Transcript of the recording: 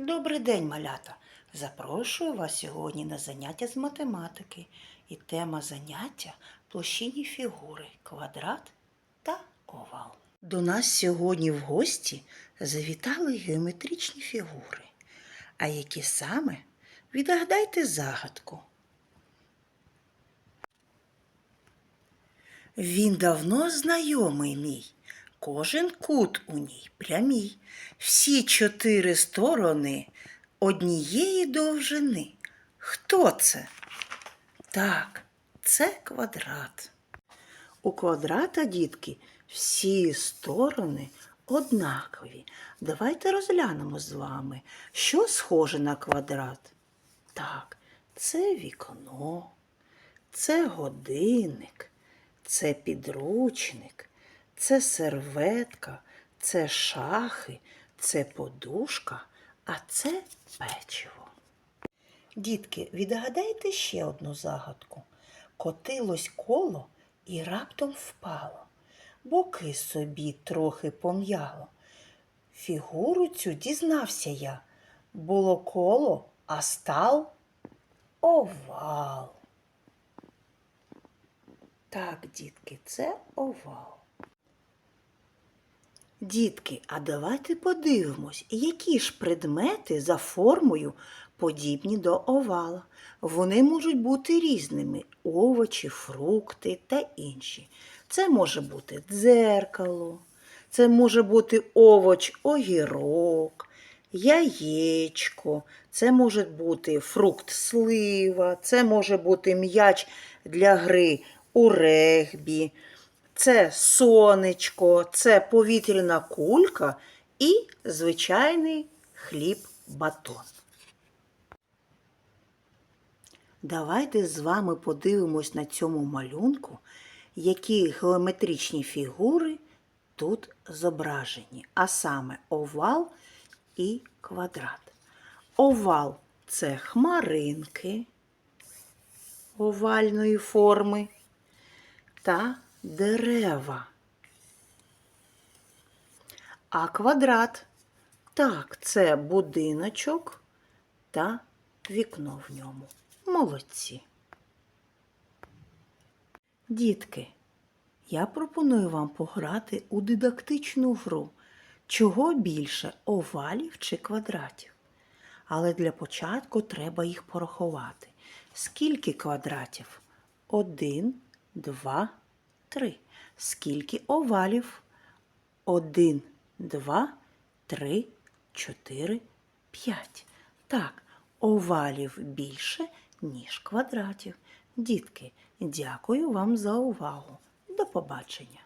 Добрий день, малята! Запрошую вас сьогодні на заняття з математики. І тема заняття площинні фігури, квадрат та овал. До нас сьогодні в гості завітали геометричні фігури. А які саме? Відгадайте загадку. Він давно знайомий мій, кожен кут у ній прямій, всі чотири сторони однієї довжини. Хто це? Так, це квадрат. У квадрата, дітки, всі сторони однакові. Давайте розглянемо з вами, що схоже на квадрат. Так, це вікно, це годинник, це підручник, це серветка, це шахи, це подушка, а це печиво. Дітки, відгадайте ще одну загадку. Котилось коло і раптом впало, боки собі трохи пом'яло. Фігуру цю дізнався я. Було коло, а став овал. Так, дітки, це овал. Дітки, а давайте подивимось, які ж предмети за формою подібні до овала. Вони можуть бути різними овочі, фрукти та інші. Це може бути дзеркало, це може бути овоч огірок, яєчко, це може бути фрукт слива, це може бути м'яч для гри у регбі, це сонечко, це повітряна кулька і звичайний хліб батон. Давайте з вами подивимось на цьому малюнку, які геометричні фігури тут зображені, а саме овал і квадрат. Овал це хмаринки овальної форми та дерева. А квадрат так, це будиночок та вікно в ньому. Молодці. Дітки, я пропоную вам пограти у дидактичну гру. Чого більше овалів чи квадратів? Але для початку треба їх порахувати. Скільки квадратів? Один, два, три. Скільки овалів? Один, два, три, чотири, п'ять. Так, овалів більше, ніж квадратів. Дітки, дякую вам за увагу. До побачення.